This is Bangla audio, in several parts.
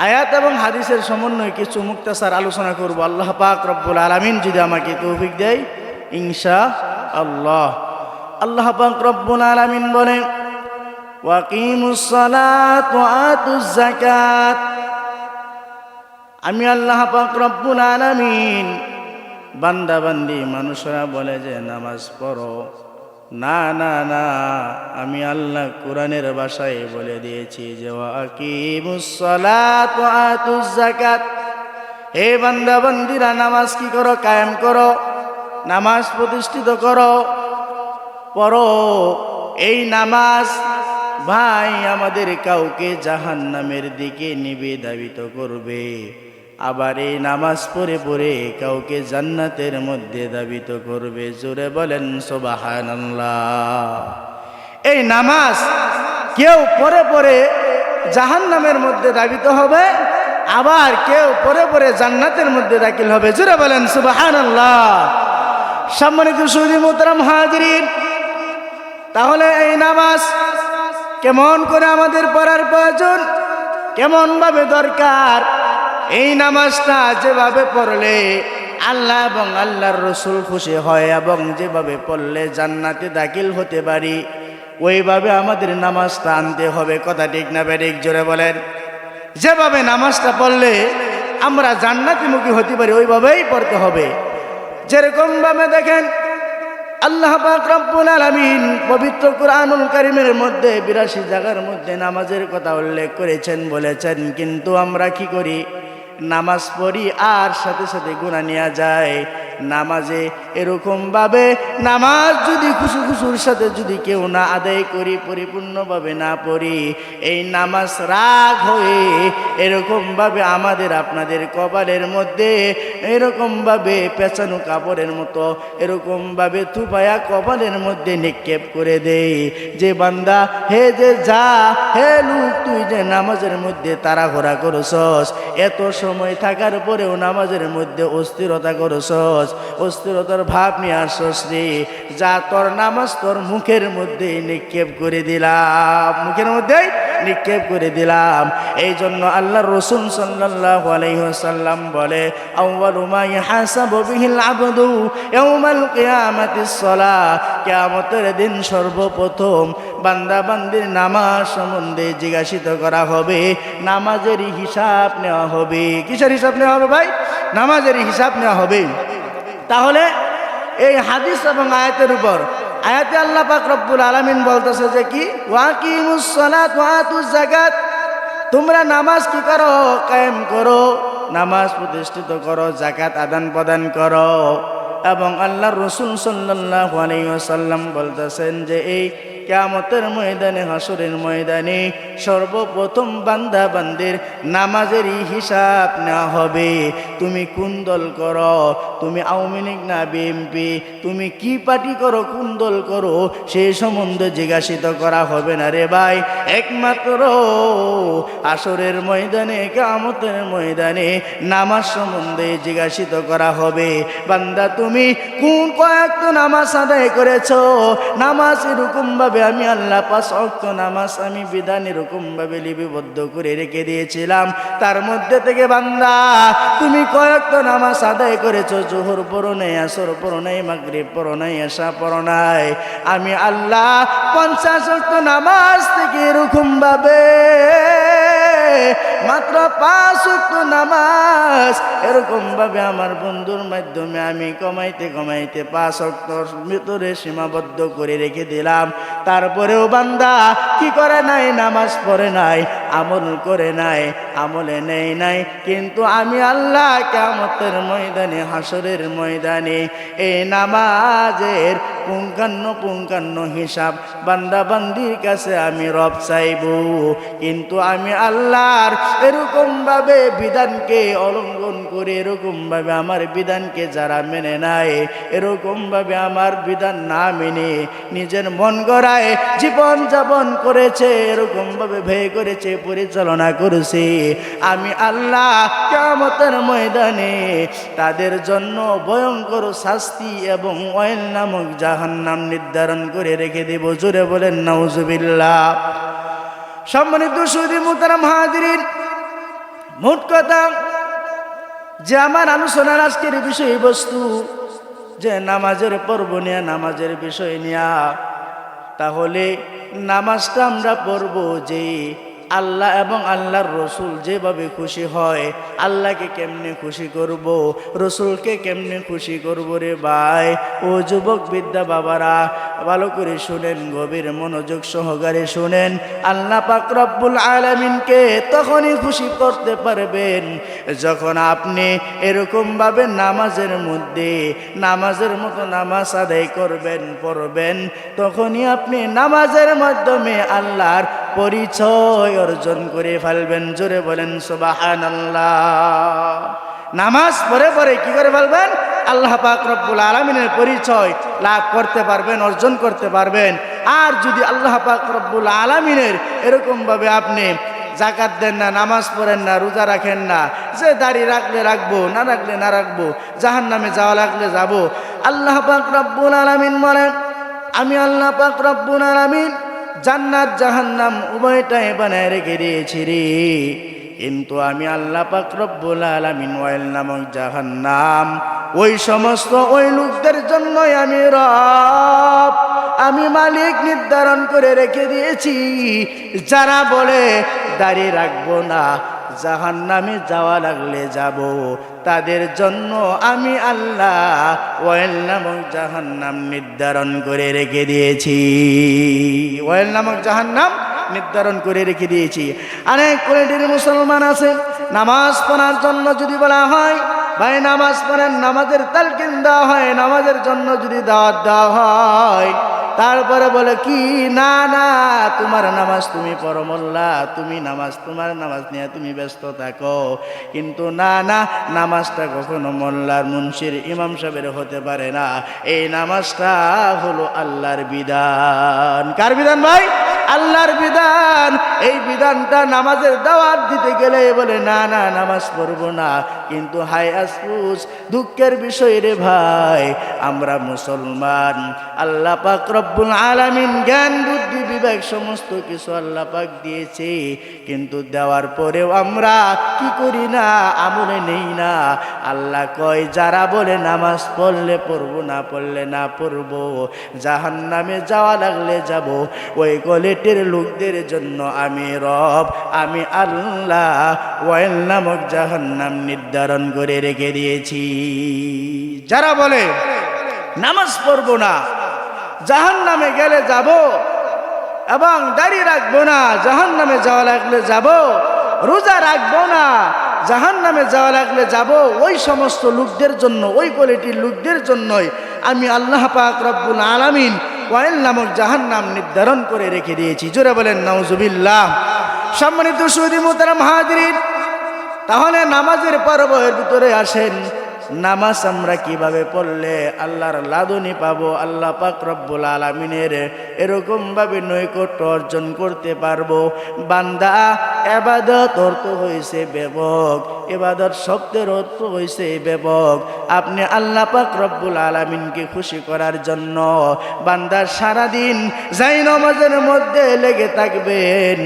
আয়াত এবং হাদিসের সমন্বয়ে কিছু মুক্তাসার আলোচনা করব। আল্লাহ পাক রব্বুল আলামিন যদি আমাকে তৌফিক দেয় ইনশা আল্লাহ আল্লাহ পাক রব্বুল আলামিন আতুজ আমি আল্লাহ পাক রব্বুল আলামিন বান্দা বান্দি মানুষরা বলে যে, নামাজ পড়ো। না না না, আমি আল্লাহ কোরআনের ভাষায় বলে দিয়েছি যে যাকাত। হে বান্দা, বান্দিরা, নামাজ কি করো? কায়েম করো। নামাজ প্রতিষ্ঠিত করো। পড়ো। এই নামাজ ভাই আমাদের কাউকে জাহান নামের দিকে নিবেদাবিত করবে। আবার এই নামাজ পড়ে পড়ে কাউকে জান্নাতের মধ্যে দাবিত করবে। জোরে বলেন সোবাহান্লাহ এই নামাজ কেউ পরে পরে জাহান নামের মধ্যে দাবিত হবে, আবার কেউ পরে পরে জান্নাতের মধ্যে দাখিল হবে। জোরে বলেন সুবাহান আল্লাহ সম্মানিত সুদী মোতরাম হাজরিন, তাহলে এই নামাজ কেমন করে আমাদের পড়ার প্রয়োজন? কেমন ভাবে দরকার? এই নামাজটা যেভাবে পড়লে আল্লাহ এবং আল্লাহর রসুল খুশি হয় এবং যেভাবে পড়লে জান্নাতে দাখিল হতে পারি, ওইভাবে আমাদের নামাজটা আনতে হবে। কথা ঠিক না বেরিক জোরে বলেন। যেভাবে নামাজটা পড়লে আমরা জান্নাতিমুখী হতে পারি, ওইভাবেই পড়তে হবে। যেরকম ভাবে দেখেন, আল্লাহ রব্বুল আলামিন পবিত্র কুরআনুল কারীমের মধ্যে বিরাশি জায়গার মধ্যে নামাজের কথা উল্লেখ করেছেন, বলেছেন, কিন্তু আমরা কি করি? নামাজ পড়ি আর সাথে সাথে গুণা নেওয়া যায়। নামাজে এরকমভাবে নামাজ যদি খুশু খুশুর সাথে যদি কেউ না আদায় করি, পরিপূর্ণভাবে না পড়ি, এই নামাজ রাগ হয়ে এরকমভাবে আমাদের আপনাদের কপালের মধ্যে এরকমভাবে পেঁচানো কাপড়ের মতো, এরকমভাবে থুপায়া কপালের মধ্যে নিক্ষেপ করে দেই। যে বান্দা, হে যে যা, হে লুক, তুই যে নামাজের মধ্যে তাড়াঘোড়া করছস, এত সময় থাকার পরেও নামাজের মধ্যে অস্থিরতা করছস অস্থিরতার ভাব নিয়ে আসছস রে। যা তোর নামাজ তোর মুখের মধ্যে নিক্ষেপ করে দিলাম। মুখের মধ্যেই নিক্ষেপ করে দিলাম। এই জন্য আল্লাহ রসুল সাল্লাল্লাহু আলাইহি ওয়াসাল্লাম বলে কিয়ামতের দিন সর্বপ্রথম বান্দা বান্দির নামাজ সম্বন্ধে জিজ্ঞাসিত করা হবে। নামাজের হিসাব নেওয়া হবে। কিসের হিসাব নেওয়া হবে ভাই? নামাজের হিসাব নেওয়া হবে। তাহলে এই হাদিস এবং আয়াতের উপর, আয়াতে আল্লাহ পাক রব্বুল আলমিন বলতেছে যে কি? ওয়াকিমুস সালাত ওয়াতুজ যাকাত। তোমরা নামাজ কি করো? কায়েম করো। নামাজ প্রতিষ্ঠিত করো জাকাত আদান প্রদান করো। এবং আল্লাহ রসুল সাল্লাহ আলী সাল্লাম বলতেছেন যে এই কেয়ামতের ময়দানে হাসরের ময়দানে সর্বপ্রথম বান্দা বান্দের নামাজেরই হিসাব না হবে। তুমি কোন দল করো? তুমি আওয়ামী লীগ না বিএমপি তুমি কি পার্টি করো? কোন দল করো? সেই সম্বন্ধে জিজ্ঞাসিত করা হবে না রে ভাই। একমাত্র আসরের ময়দানে কামতের ময়দানে নামাজ সম্বন্ধে জিজ্ঞাসিত করা হবে। বান্দা, তুমি কোন কয়েকটা নামাজ আদায় করেছ? নামাজ এরকমভাবে আমি আল্লাহ পাঁচ অক্ত নামাজ আমি বিধান এরকমভাবে লিপিবদ্ধ করে রেখে দিয়েছিলাম। তার মধ্যে থেকে বান্দা, তুমি কয়েকটা নামাজ আদায় করেছ, জোহর পড়ো নাই, আসর পড়ো নাই, মাগরিব পড়ো নাই আশা পড়ো নাই। আমি আল্লাহ পঞ্চাশ অক্ত নামাজ থেকে এরকমভাবে মাত্র পাঁচ নামাজ। এরকম ভাবে আমার বন্ধুর মাধ্যমে আমি কমাইতে কমাইতে পাঁচ ভিতরে সীমাবদ্ধ করে রেখে দিলাম। তারপরেও বান্দা কি করে নাই? নামাজ পড়ে নাই, আমল করে নাই, আমলে নেই নাই। কিন্তু আমি আল্লাহ কেমতের ময়দানে হাসরের ময়দানে এই নামাজের পুঙ্খান্ন পুঙ্খান্ন হিসাব। বান্দা বান্দির কাছে আমি রব চাইব। কিন্তু আমি আল্লাহর এরকম ভাবে বিধানকে অলঙ্ঘন করে এরকম ভাবে আমার বিধানকে যারা মেনে নাই এরকম ভাবে আমার বিধান না মেনে নিজের মন গড়ায় জীবন যাপন করেছে এরকম ভাবে ভয় করেছে, পরিচালনা করেছে। আমি আল্লাহ কেমতের ময়দানে তাদের জন্য ভয়ঙ্কর শাস্তি এবং অয়েল নামক জাহান্নাম নির্ধারণ করে রেখে দেব। জোরে বলেন, নাউজুবিল্লাহ। সম্মানিত সুদী মুতারাম হাজিরিন, মোট কথা যে আমার আলোচনার আজকের বিষয়বস্তু, যে নামাজের পর্ব নিয়ে, নামাজের বিষয় নিয়া, তাহলে নামাজটা আমরা পড়ব যে আল্লাহ এবং আল্লাহর রসুল যেভাবে খুশি হয়, আল্লাহকে কেমনে খুশি করব? রসুলকে কেমনে খুশি করব রে ভাই? ও যুবক বিদ্যা বাবারা, ভালো করে শুনেন, গভীর মনোযোগ সহকারে শুনেন। আল্লাহ পাক আলমিনকে তখনই খুশি করতে পারবেন, যখন আপনি এরকমভাবে নামাজের মধ্যে, নামাজের মতো নামাজ আদায় করবেন, পড়বেন, তখনই আপনি নামাজের মাধ্যমে আল্লাহর পরিচয় অর্জন করে ফেলবেন। জোরে বলেন সুবাহান নামাজ পরে পরে কি করে ফেলবেন? আল্লাহ পাক রব্বুল আলমিনের পরিচয় লাভ করতে পারবেন, অর্জন করতে পারবেন। আর যদি আল্লাহ পাক রব্বুল আলমিনের এরকমভাবে আপনি জাকাত দেন না, নামাজ পড়েন না, রোজা রাখেন না, যে দাড়ি রাখলে রাখব, না রাখলে না রাখব জাহান নামে যাওয়া লাগলে যাব, আল্লাহ পাক রব্বুল আলমিন বলেন, আমি আল্লাহ পাক রব্বুল আলমিন জান্নাত জাহান্নাম উভয়টাই বানায় রেখে দিয়েছি রে। কিন্তু আমি আল্লাহ পাক রব্বুল আলামিন ওয়াইল নামক জাহান্নাম, ওই সমস্ত ওই লোকদের জন্যই আমি রব, আমি মালিক নির্ধারণ করে রেখে দিয়েছি। যারা বলে দাঁড়িয়ে রাখব না জাহান নামে যাওয়া লাগলে যাব। তাদের জন্য আমি আল্লাহ ওয়েল নামক জাহান্নাম নির্ধারণ করে রেখে দিয়েছি। ওয়েল নামক জাহান্নাম নির্ধারণ করে রেখে দিয়েছি। অনেক কোয়ালিটির মুসলমান আছে, নামাজ পড়ার জন্য যদি বলা হয়, ভাই নামাজ পড়েন, নামাজের তালকিন দেওয়া হয়, নামাজের জন্য যদি দাওয়াত দেওয়া হয় তারপরে বলে, কি? না না, তোমার নামাজ তুমি পড়ো মোল্লা, তুমি নামাজ, তোমার নামাজ নিয়ে তুমি ব্যস্ত থাকো। কিন্তু না না, নামাজটা কখনো মোল্লার মুন্সির ইমাম সাহেবের হতে পারে না। এই নামাজটা হলো আল্লাহর বিধান। কার বিধান ভাই? আল্লাহর বিধান। এই বিধানটা নামাজের দাওয়াত দিতে গেলে বলে, না না, নামাজ পড়ব না। কিন্তু হাই আসপুস দুঃখের বিষয় রে ভাই, আমরা মুসলমান। আল্লাহ পাক রব্বুল আলামিন জ্ঞান, বুদ্ধি, বিবেক সমস্ত কিছু আল্লাহ পাক দিয়েছে। কিন্তু দেওয়ার পরেও আমরা কি করি না, আমলে নেই না। আল্লাহ কয়, যারা বলে নামাজ পড়লে পড়ব, না পড়লে না পড়ব জাহান নামে যাওয়া লাগলে যাব। ওই কলেটের লোকদের জন্য আমি রব, আমি আল্লাহ ওয়েল নামক জাহান নাম জাহান্নাম নির্ধারণ করে রেখে দিয়েছি। যারা বলে, নামাজ পড়ব না জাহান নামে গেলে যাব এবং দাড়ি রাখব না জাহান নামে যাওয়া লাগলে যাব, রোজা রাখব না জাহান নামে যাওয়া লাগলে যাব, ওই সমস্ত লোকদের জন্য, ওই কোয়ালিটির লোকদের জন্যই আমি আল্লাহ পাক রব্বুল আলামিন ওয়াইল নামক জাহান নাম নির্ধারণ করে রেখে দিয়েছি। জোরে বলেন, নাউজুবিল্লাহ। সম্মানিত সুদী মোতারাম হাজরিন তাহলে নামাজের পর্বের ভিতরে আসেন। নামাজ আমরা কীভাবে পড়লে আল্লাহর লাদুনি পাবো, আল্লাহ পাক রব্বুল আলমিনের এরকমভাবে নৈকট্য অর্জন করতে পারব। বান্দা, এবাদত অর্থ হয়েছে বেবক এবাদত শব্দের অর্থ হয়েছে বেবক আপনি আল্লাহ পাক রব্বুল আলমিনকে খুশি করার জন্য বান্দার সারাদিন যাই নমাজের মধ্যে লেগে থাকবেন,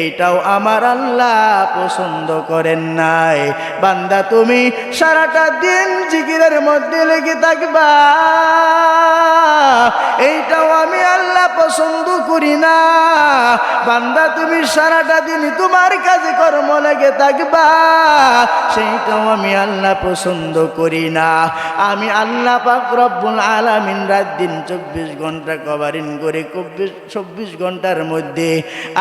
এইটাও আমার আল্লাহ পছন্দ করেন নাই। বান্দা, তুমি সারাটা দিন জিকিরের মধ্যে লেগে থাকবা। এইটাও আমি আল্লাহ পছন্দ করি না। বান্দা, তুমি সারাটা দিন তোমার কাজে কর্ম লেগে থাকবা। সেইটাও আমি আল্লাহ পছন্দ করি না। আমি আল্লাহ পাক আলামিন রাত দিন চব্বিশ ঘণ্টা কভারিং করে চব্বিশ চব্বিশ ঘণ্টার মধ্যে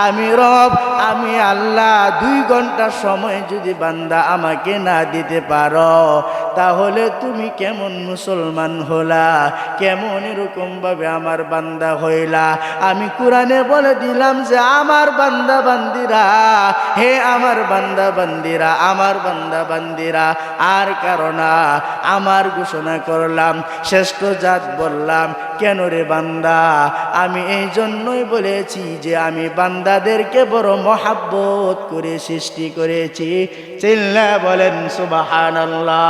আমি রব, আমি আল্লাহ দুই ঘণ্টা সময় যদি বান্দা আমাকে না দিতে পারো, তাহলে তুমি কেমন মুসলমান হলা? কেমন এরকম ভাবে আমার বান্দা হইলা? আমি কোরআনে বলে দিলাম যে আমার বান্দা বান্দিরা, হে আমার বান্দা বান্দিরা, আমার বান্দা বান্দিরা, আর কারণা আমার ঘোষণা করলাম, শ্রেষ্ঠ জাত বললাম কেন রে বান্দা? আমি এই জন্যই বলেছি যে আমি বান্দাদেরকে বড় মহাব্বত করে সৃষ্টি করেছি। চিল্লা বলেন, সুবাহানাল্লাহ।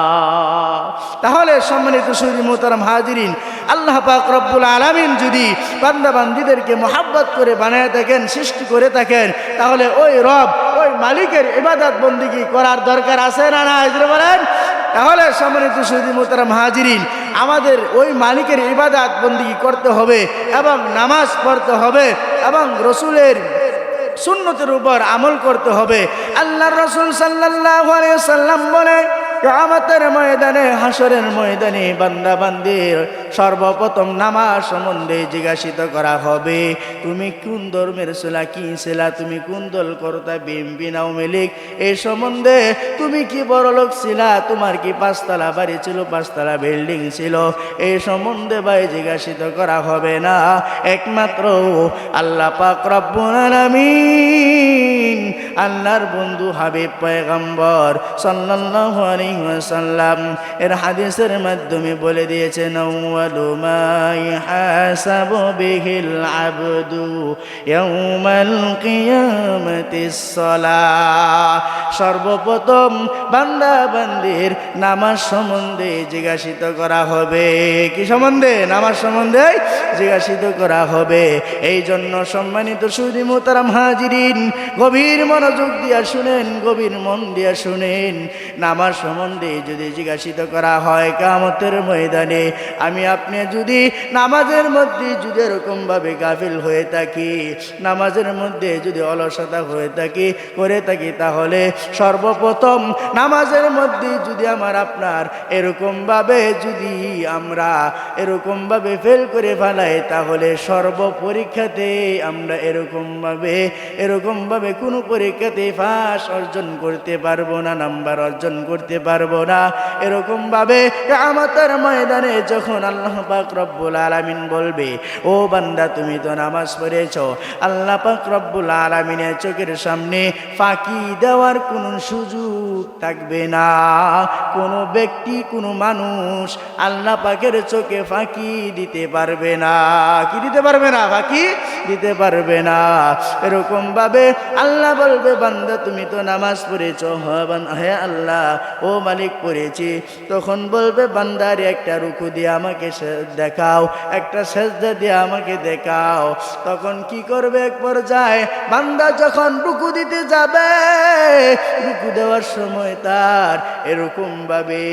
তাহলে সম্মানিত সুরি মোতারাম হাজিরিন, আল্লাহ পাক রব্বুল আলামিন যদি বান্দা বান্দিদেরকে মহাব্বত করে বানায় থাকেন, সৃষ্টি করে থাকেন, তাহলে ওই রব, ওই মালিকের ইবাদত বন্দিগি করার দরকার আছে না না বলেন। তাহলে সম্মানিত সৌদি মোতারাম হাজিরিন, আমাদের ওই মালিকের ইবাদাত বন্দী করতে হবে এবং নামাজ পড়তে হবে এবং রসুলের সুন্নতের উপর আমল করতে হবে। আল্লাহ রসুল সাল্লাহ সাল্লাম বলে আমাদের ময়দানে হাসরের ময়দানে বান্দা বান্দির সর্বপ্রথম নামাজ সম্বন্ধে জিজ্ঞাসিত করা হবে। তুমি কোন ধর্মের ছিলা, কি ছিলা, তুমি কোন দল করতা বিএমপি নাও মেলিক এই সম্বন্ধে তুমি কি বড় লোক ছিলা? তোমার কি পাঁচতলা বাড়ি ছিল, পাঁচতলা বিল্ডিং ছিল? এই সম্বন্ধে ভাই জিজ্ঞাসিত করা হবে না। একমাত্র আল্লাহ পাক রব্বুল আলামিন। আল্লাহর বন্ধু হাবিব পয়গম্বর সাল্লাল্লাহু আলাইহি ওয়াসাল্লাম। এর হাদিসের মাধ্যমে বলে দিয়েছেন সর্বপ্রথম বান্দা বান্দির নামাজ সম্বন্ধে জিজ্ঞাসিত করা হবে। কি সম্বন্ধে? নামাজ সম্বন্ধে জিজ্ঞাসিত করা হবে। এই জন্য সম্মানিত সুদী মোতারাম হাজিরিন, গভীর মনোযোগ দিয়া শুনেন, গভীর মন দিয়া শুনেন। নামাজ সম্বন্ধে যদি জিজ্ঞাসিত করা হয় কামতের ময়দানে, আমি আপনি যদি নামাজের মধ্যে যদি এরকমভাবে গাফিল হয়ে থাকি, নামাজের মধ্যে যদি অলসতা হয়ে থাকি, করে থাকি, তাহলে সর্বপ্রথম নামাজের মধ্যে যদি আমার আপনার এরকমভাবে যদি আমরা এরকমভাবে ফেল করে ফেলাই, তাহলে সর্বপরীক্ষাতে আমরা এরকমভাবে এরকমভাবে কোনো পরীক্ষাতে ফাঁস অর্জন করতে পারব না, নাম্বার অর্জন করতে পারব না। এরকমভাবে আমাদের ময়দানে যখন আল্লাহ পাক রব্বুল আলামিন বলবে, ও বান্দা, তুমি তো নামাজ পড়েছ। আল্লাহ পাক রব্বুল আলামিনের চোখের সামনে ফাঁকি দেওয়ার কোনো সুযোগ থাকবে না। কোনো ব্যক্তি, কোনো মানুষ আল্লাহ পাকের চোখে ফাঁকি দিতে পারবে না। কি দিতে পারবে না? ফাঁকি দিতে পারবে না। এরকম ভাবে আল্লাহ বলবে বান্দা, তুমি তো নামাজ পড়েছ হে আল্লাহ, ও মালিক পড়েছি। তখন বলবে, বান্দার, একটা রুকু দিয়ে আমাকে দেখাও, একটা সেজদা দিয়ে আমাকে দেখাও। তখন কি করবে এক পর্যায়ে? বান্দা যখন রুকু দিতে যাবে, রুকু দেওয়ার সময় তার এরকম ভাবে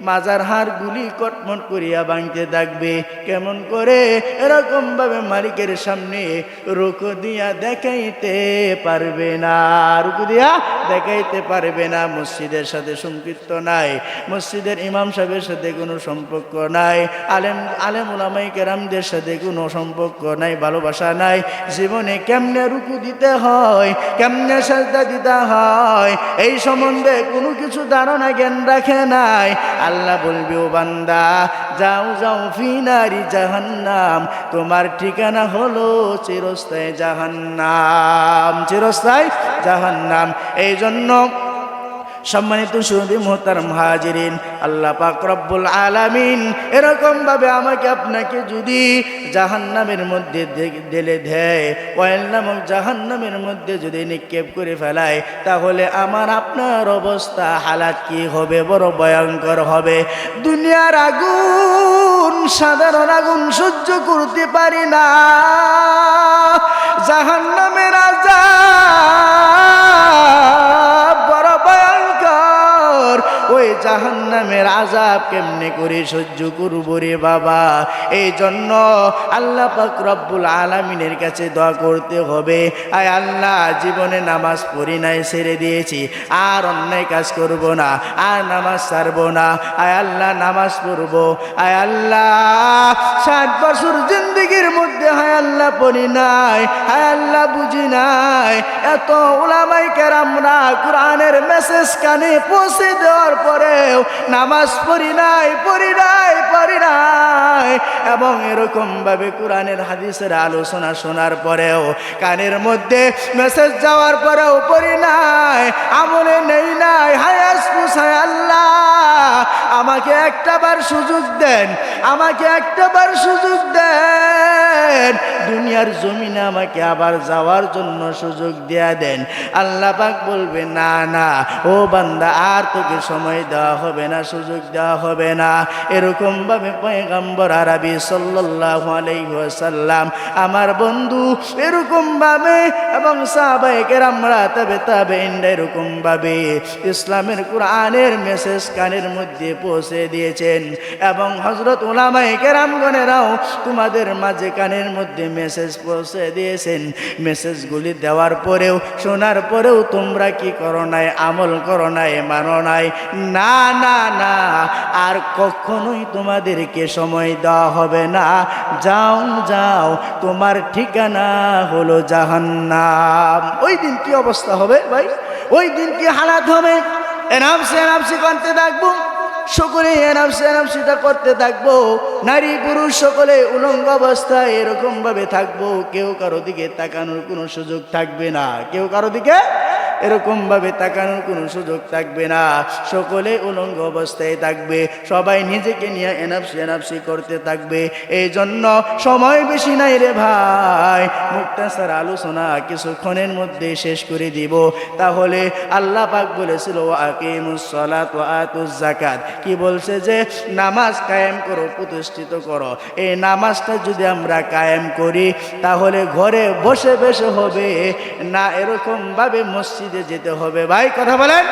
মাজার হাড় গুলি কটমট করিয়া ভাঙতে থাকবে কেমন করে? এরকম ভাবে মালিকের সামনে রুকু দিয়া দেখাইতে পারবে না। রুকু দিয়া দেখাইতে পারবে না। মসজিদের সাথে সম্পৃক্ত নাই। মসজিদের ইমাম সাহেবের সাথে কোনো সম্পর্ক নাই। আলেম আলেম উলামাই কেরামদের সাথে কোনো সম্পর্ক নাই, ভালোবাসা নাই। জীবনে কেমনে রুকু দিতে হয়? কেমনে সাজদা দিতে হয়? এই সম্বন্ধে কোনো কিছু ধারণা জ্ঞান রাখে নাই। আল্লাহ বলবে, ও বান্দা, যাও যাও ফিনারি জাহান্নাম। তোমার ঠিকানা হলো চিরস্থায় জাহান্নাম চিরস্থায় জাহান্নাম। এই জন্য সম্মানিত সুদী মোহতার হাজিরিন, আল্লাহ পাক রব্বুল আলামিন এরকম ভাবে আমাকে আপনাকে যদি জাহান্নামের মধ্যে দিলে দেয়, ওয়াইল নামক জাহান্নামের মধ্যে যদি নিক্ষেপ করে ফেলায়, তাহলে আমার আপনার অবস্থা হালাত কি হবে? বড় ভয়ঙ্কর হবে। দুনিয়ার আগুন, সাধারণ আগুন সহ্য করতে পারি না। জাহান্নামের ওই জাহান্নামের আজাব কেমনে করে সহ্য করব রে বাবা? এই জন্য আল্লাহ পাক রব্বুল আলামিনের কাছে দোয়া করতে হবে। আয় আল্লাহ, জীবনে নামাজ পড়ি নাই, ছেড়ে দিয়েছি। আর অন্যায় কাজ করব না, আর নামাজ ছাড়ব না। আয় আল্লাহ, নামাজ পড়ব। আয় আল্লাহ, ষাট বছর জিন্দগির মধ্যে হায় আল্লাহ পড়ি নাই, হায় আল্লাহ বুঝি নাই। এত ওলামাই কেরামরা কোরআনের মেসেজ কানে পৌঁছে দেওয়ার পরেও নামাজ পড়ি নাই পড়ি নাই পড়ি নাই। এবং এরকম ভাবে কোরআনের হাদিসের আলোচনা শোনার পরেও কানের মধ্যে মেসেজ যাওয়ার পরেও পড়ি নাই, আমলে নেই নাই হায়াস হায় আল্লাহ। আমাকে একটাবার সুযোগ দেন, আমাকে একটাবার সুযোগ দেন। দুনিয়ার জমিনে আমাকে আবার যাওয়ার জন্য সুযোগ দেয়া দেন। আল্লাহ পাক বলবে, না না, ও বান্দা, আর তোকে সময় দেওয়া হবে না, সুযোগ দেওয়া হবে না। এরকম ভাবে পয়গাম্বর আরবি সাল্লাল্লাহু আলাইহি ওয়াসাল্লাম, আমার বন্ধু, এরকম ভাবে এবং সাহাবায়ে আমরা তবে তবে এরকম ভাবে ইসলামের কোরআনের মেসেজ কানের মধ্যে পৌঁছে দিয়েছেন এবং হজরত ওলামায়ে কেরামগণেরাও তোমাদের মাঝে কানের মধ্যে মেসেজ পৌঁছে দিয়েছেন। মেসেজগুলি দেওয়ার পরেও, শোনার পরেও তোমরা কি করো নাই, আমল করো নাই, মানো নাই? না না না। আর কখনোই তোমাদেরকে সময় দেওয়া হবে না। যাও যাও, তোমার ঠিকানা হলো জাহান্নাম। ওই দিন কি অবস্থা হবে ভাই? ওই দিন কি হালাত হবে? এনামসি এনামসি করতে থাকব সকলে সেরাম সেটা করতে থাকব। নারী পুরুষ সকলে উলঙ্গ অবস্থায় এরকম ভাবে থাকব। কেউ কারও দিকে তাকানোর কোনো সুযোগ থাকবে না। কেউ কারও দিকে এরকম ভাবে তাকানোর কোনো সুযোগ থাকবে না। সকলে উলঙ্গ অবস্থায় থাকবে। সবাই নিজেকে নিয়ে এনাপসি এনাপসি করতে থাকবে। এই জন্য সময় বেশি নাই রে ভাই। মুক্তাসার আলোচনা কিছুক্ষণের মধ্যে শেষ করে দিব। তাহলে আল্লাহ পাক বলেছিল জাকাত কি বলছে যে, নামাজ কায়েম করো, প্রতিষ্ঠিত করো। এই নামাজটা যদি আমরা কায়েম করি, তাহলে ঘরে বসে বসে হবে। না এরকম ভাবে মসজিদে যেতে হবে। ভাই, কথা বলেন?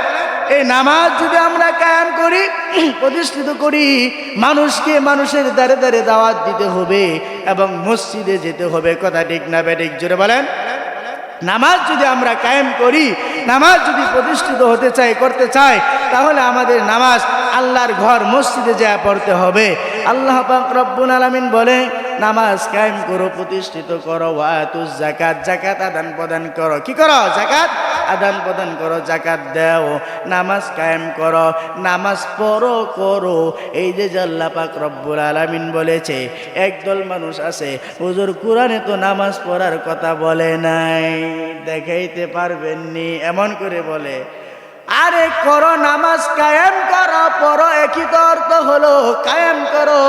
এই নামাজ যদি আমরা কায়েম করি, প্রতিষ্ঠিত করি, মানুষকে মানুষের দ্বারে দ্বারে দাওয়াত দিতে হবে এবং মসজিদে যেতে হবে। কথা ঠিক না বেঠিক জোরে বলেন? নামাজ যদি আমরা কায়েম করি, নামাজ যদি প্রতিষ্ঠিত হতে চাই, করতে চাই, তাহলে আমাদের নামাজ আল্লাহর ঘর মসজিদে যা পড়তে হবে। আল্লাহ পাক রব্বুল আলামিন বলে নামাজ কায়েম করো, প্রতিষ্ঠিত করো ওয়াতুজ জাকাত জাকাত আদান প্রদান করো। কি করো? জাকাত আদান প্রদান করো জাকাত দাও, নামাজ কায়েম করো, নামাজ পড়ো, করো। এই যে পাক রব্বুল আলামিন বলেছে, একদল মানুষ আছে, হুজুর কোরআনে তো নামাজ পড়ার কথা বলে নাই, দেখাইতে পারবেননি, এমন করে বলে, আরে করো, নামাজ কায়েম করো, পড়ো তো অর্থ হলো? কায়েম করো।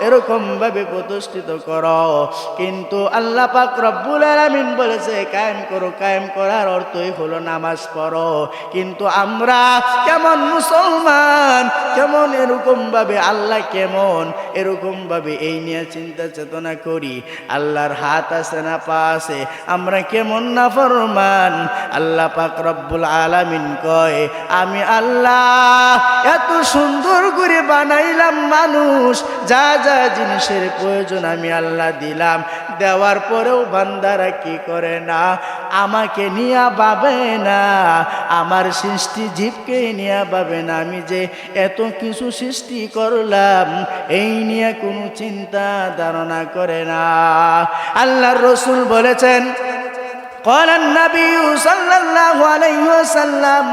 এরকম ভাবে প্রতিষ্ঠিত করো। কিন্তু আল্লাহ পাক রব্বুল আলামিন বলেছে, কায়েম করো, কায়েম করার অর্থই হলো নামাজ পড়ো। কিন্তু আমরা কেমন মুসলমান? কেমন এরকম ভাবে আল্লাহ কেমন? এরকম ভাবে এই নিয়ে চিন্তা চেতনা করি। আল্লাহর হাত আছে না পা আছে? আমরা কেমন না ফরমান আল্লাহ পাক রব্বুল আলামিন কয়, আমি আল্লাহ এত সুন্দর করে বানাইলাম মানুষ যা যা জিনিসের প্রয়োজন আমি আল্লাহ দিলাম দেওয়ার পরেও বান্দারা কি করে না আমাকে নিয়ে পাবে না আমার সৃষ্টি জীবকে নিয়ে পাবে না আমি যে এত কিছু সৃষ্টি করলাম এই নিয়ে কোনো চিন্তা ধারণা করে না আল্লাহর রসুল বলেছেন قال النبي صلى الله عليه وسلم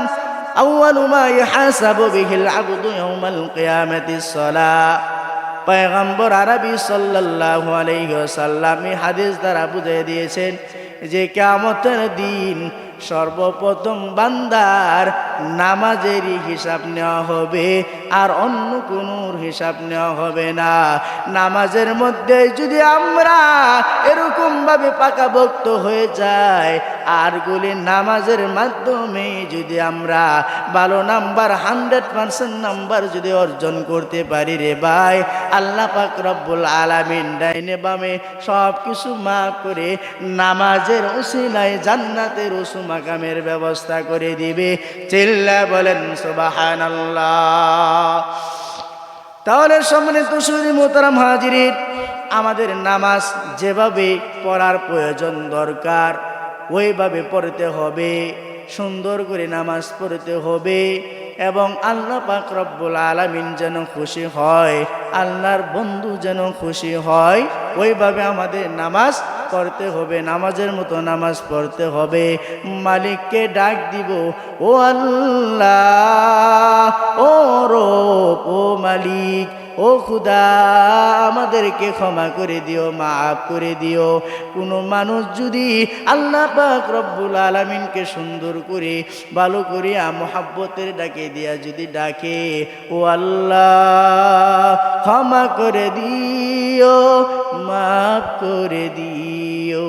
أول ما يحاسب به العبد يوم القيامة الصلاة পয়গম্বর আরবি সাল্লাল্লাহু আলাইহি ওয়াসাল্লাম এই হাদিস দ্বারা বুঝিয়ে দিয়েছেন যে কিয়ামতের দিন সর্বপ্রথম বান্দার নামাজেরই হিসাব নেওয়া হবে, আর অন্য কোনো হিসাব নেওয়া হবে না। নামাজের মধ্যে যদি আমরা এরকমভাবে পাকাভক্ত হয়ে যাই, আরগুলি নামাজের মাধ্যমে যদি আমরা ভালো নাম্বার, হান্ড্রেড পার্সেন্ট নাম্বার যদি অর্জন করতে পারি রে ভাই, আল্লাহ পাক রব্বুল আলামিন ডাইনে বামে সব কিছু মাফ করে নামাজের উসিলায় জান্নাতের উসু মাকামের ব্যবস্থা করে দিবে। চিল্লা বলেন, সুবহানাল্লাহ। তাহলে সম্মানিত সুরি মোতারাম হাজিরির আমাদের নামাজ যেভাবে পড়ার প্রয়োজন দরকার, ওইভাবে পড়তে হবে, সুন্দর করে নামাজ পড়তে হবে এবং আল্লাহ পাক রব্বুল আলামিন যেন খুশি হয়, আল্লাহর বন্ধু যেন খুশি হয়, ওইভাবে আমাদের নামাজ পড়তে হবে, নামাজের মতো নামাজ পড়তে হবে। মালিককে ডাক দিব, ও আল্লাহ, ও রো ও মালিক ও খুদা, আমাদেরকে ক্ষমা করে দিও, মাফ করে দিও। কোনো মানুষ যদি আল্লাহ পাক রব্বুল আলমিনকে সুন্দর করে, ভালো করিয়া মোহাব্বতের ডাকে দিয়া যদি ডাকে, ও আল্লাহ, ক্ষমা করে দিও, মাফ করে দিও।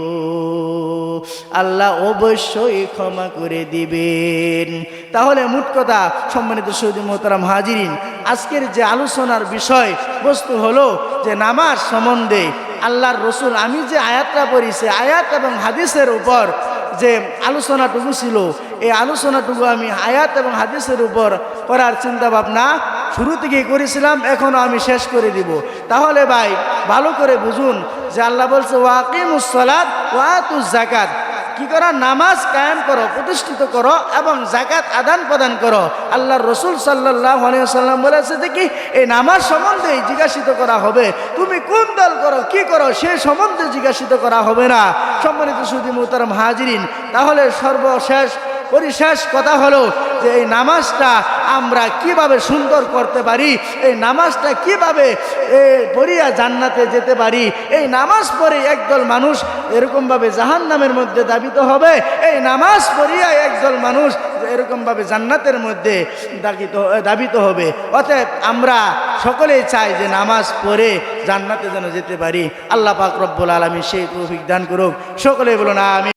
আল্লাহ অবশ্যই ক্ষমা করে দিবেন। তাহলে মোট কথা, সম্মানিত সৌদি মোহতারাম হাজিরিন আজকের যে আলোচনার বিষয় বস্তু হলো যে নামাজ সম্বন্ধে আল্লাহর রসুল, আমি যে আয়াতটা পড়িছি আয়াত এবং হাদিসের উপর যে আলোচনাটুকু ছিল, এই আলোচনাটুকু আমি আয়াত এবং হাদিসের উপর করার চিন্তা ভাবনা শুরু থেকেই করেছিলাম, এখনও আমি শেষ করে দিব। তাহলে ভাই, ভালো করে বুঝুন যে আল্লাহ বলছে ওয়াকিমুসলাদ ওয়াতুজ জাকাত কি করো? নামাজ কায়েম করো, প্রতিষ্ঠিত করো এবং জাকাত আদান প্রদান করো। আল্লাহর রসুল সাল্লাহ সাল্লাম বলেছে যে কি? এই নামাজ সম্বন্ধে জিজ্ঞাসিত করা হবে। তুমি কোন দল করো, কি করো, সে সম্বন্ধে জিজ্ঞাসিত করা হবে না। সম্মানিত সুদী মুহতারাম হাজিরিন, তাহলে সর্বশেষ, পরিশেষ কথা হলো যে এই নামাজটা আমরা কীভাবে সুন্দর করতে পারি? এই নামাজটা কীভাবে পড়িয়া জান্নাতে যেতে পারি? এই নামাজ পড়ে একদল মানুষ এরকমভাবে জাহান নামের মধ্যে দাবিত হবে। এই নামাজ পড়িয়া একদল মানুষ এরকমভাবে জান্নাতের মধ্যে দাবিত দাবিত হবে। অতএব আমরা সকলেই চাই যে নামাজ পড়ে জান্নাতে যেন যেতে পারি। আল্লাহ পাক রব্বুল আলমী সেই তৌফিক দান করুক। সকলেই বলুন আমি